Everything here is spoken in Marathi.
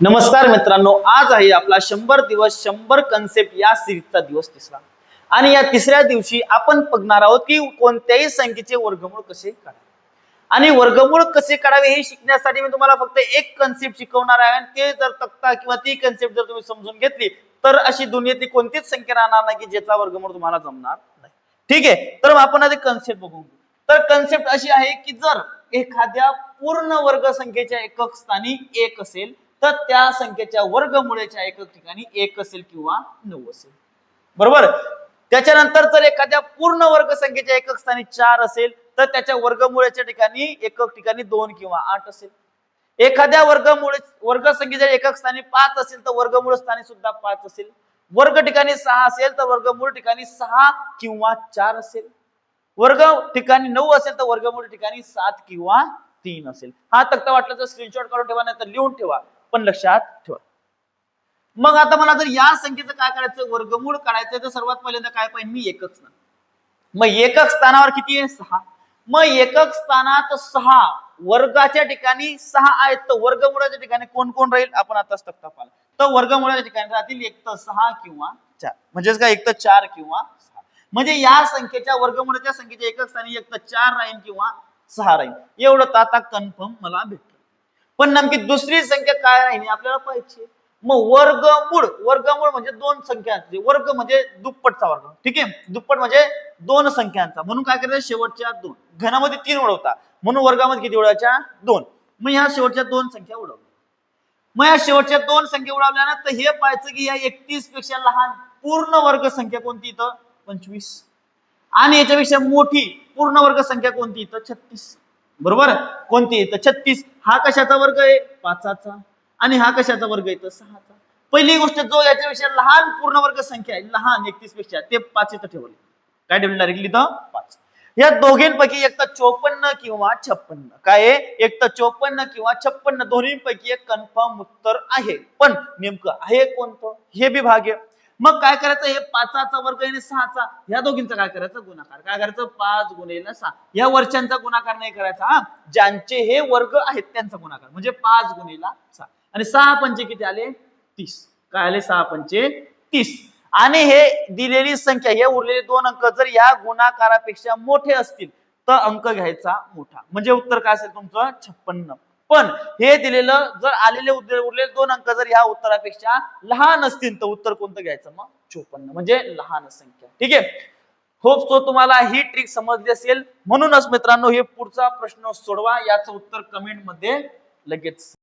नमस्कार मित्रांनो आज आहे आपला शंभर दिवस शंभर कन्सेप्ट या सिरीजचा दिवस तिसरा. आणि या तिसऱ्या दिवशी आपण बघणार आहोत की कोणत्याही संख्येचे वर्गमूळ कसे काढावे. आणि वर्गमूळ कसे काढावे हे शिकण्यासाठी मी तुम्हाला फक्त एक कन्सेप्ट शिकवणार आहे. आणि ते जर तक्ता किंवा ती कन्सेप्ट जर तुम्ही समजून घेतली तर अशी दुनियेतली कोणतीच संख्या राहणार नाही की ज्याचा वर्गमूळ तुम्हाला जमणार नाही. ठीक आहे? तर मग आपण आधी कन्सेप्ट बघू तर कन्सेप्ट अशी आहे की जर एखाद्या पूर्ण वर्ग संख्येच्या एकक स्थानी एक असेल तर त्या संख्येच्या वर्गमुळेच्या एकक ठिकाणी एक असेल किंवा नऊ असेल. बरोबर? त्याच्यानंतर जर एखाद्या पूर्ण वर्ग संख्येच्या एकक स्थानी चार असेल तर त्याच्या वर्गमुळेच्या ठिकाणी एकक ठिकाणी दोन किंवा आठ असेल. एखाद्या वर्गमुळे वर्ग संख्येच्या एकक स्थानी पाच असेल तर वर्गमूळ स्थानी सुद्धा पाच असेल. वर्ग ठिकाणी सहा असेल तर वर्गमूळ ठिकाणी सहा किंवा चार असेल. वर्ग ठिकाणी नऊ असेल तर वर्गमूळ ठिकाणी सात किंवा तीन असेल. हा तक्ता वाटला तर स्क्रीनशॉट काढून ठेवा नाही तर लिहून ठेवा. पण लक्षात ठेवा. मग आता मला जर या संख्येचं काय करायचं वर्गमूळ काढायचं तर सर्वात पहिल्यांदा काय पाहिजे? मी एकक स्थान मग एकक स्थानावर किती आहे? सहा. मग एकक स्थानात सहा. वर्गाच्या ठिकाणी सहा आहेत तर वर्गमुळाच्या ठिकाणी कोण कोण राहील? आपण आताच तक्ता पाहिला. तर वर्गमुळाच्या ठिकाणी राहतील एक तर सहा किंवा चार. म्हणजेच काय? एक तर चार किंवा सहा. म्हणजे या संख्येच्या वर्गमुळाच्या संख्येच्या एकक स्थानी एक तर चार राहील किंवा सहा राहील एवढं तर आता कन्फर्म मला भेटलं. पण नेमकी दुसरी संख्या काय आहे आपल्याला पाहिजे. मग वर्गमूळ. वर्गमूळ म्हणजे दोन संख्यांचे. वर्ग म्हणजे दुप्पटचा वर्ग. ठीक आहे? दुप्पट म्हणजे दोन संख्यांचा. म्हणून काय करायचं? शेवटच्या दोन. घनामध्ये तीन उडवता. म्हणून वर्गामध्ये किती उडवायच्या? दोन. मग ह्या शेवटच्या दोन संख्या उडवल्या. मग या शेवटच्या दोन संख्या उडवल्या ना तर हे पाहायचं की या एकतीसपेक्षा लहान पूर्ण वर्ग संख्या कोणती इथं? पंचवीस. आणि याच्यापेक्षा मोठी पूर्ण वर्ग संख्या कोणती इथं? छत्तीस. बरोबर? कोणती? तर छत्तीस. हा कशाचा वर्ग आहे? पाचाचा. आणि हा कशाचा वर्ग आहे? तर सहाचा. पहिली गोष्ट जो याच्यापेक्षा लहान पूर्ण वर्ग संख्या आहे लहान एकतीसपेक्षा ते पाच इथं ठेवले. काय ठेवले डायरेक्टली तर पाच. या दोघींपैकी एक तर चोपन्न किंवा छप्पन्न. काय एक तर चोपन्न किंवा छप्पन्न. दोन्हीपैकी एक कन्फर्म उत्तर आहे. पण नेमकं आहे कोणतं? हे बी आहे मग काय करायचं? हे पाचाचा वर्ग आणि सहाचा. या दोघींचा काय करायचं? गुणाकार. काय करायचं? पाच गुणिले सहा. या वर्षांचा गुणाकार नाही करायचा हा? ज्यांचे हे वर्ग आहेत त्यांचा गुणाकार. म्हणजे पाच गुणेला सहा. आणि सहा पंचे किती आले? तीस. काय आले? सहा पंचे तीस. आणि हे दिलेली संख्या हे उरलेले दोन अंक जर या गुणाकारापेक्षा मोठे असतील तर अंक घ्यायचा मोठा. म्हणजे उत्तर काय असेल तुमचं? छप्पन्न. पण हे दिलेलं जर आलेले उरलेले दोन अंक जर या उत्तरापेक्षा लहान असतील तर उत्तर कोणतं घ्यायचं? मग चोपन्न. म्हणजे लहान संख्या ठीक आहे? होप सो तुम्हाला ही ट्रिक समजली असेल. म्हणूनच मित्रांनो हे पुढचा प्रश्न सोडवा. याचं उत्तर कमेंटमध्ये लगेच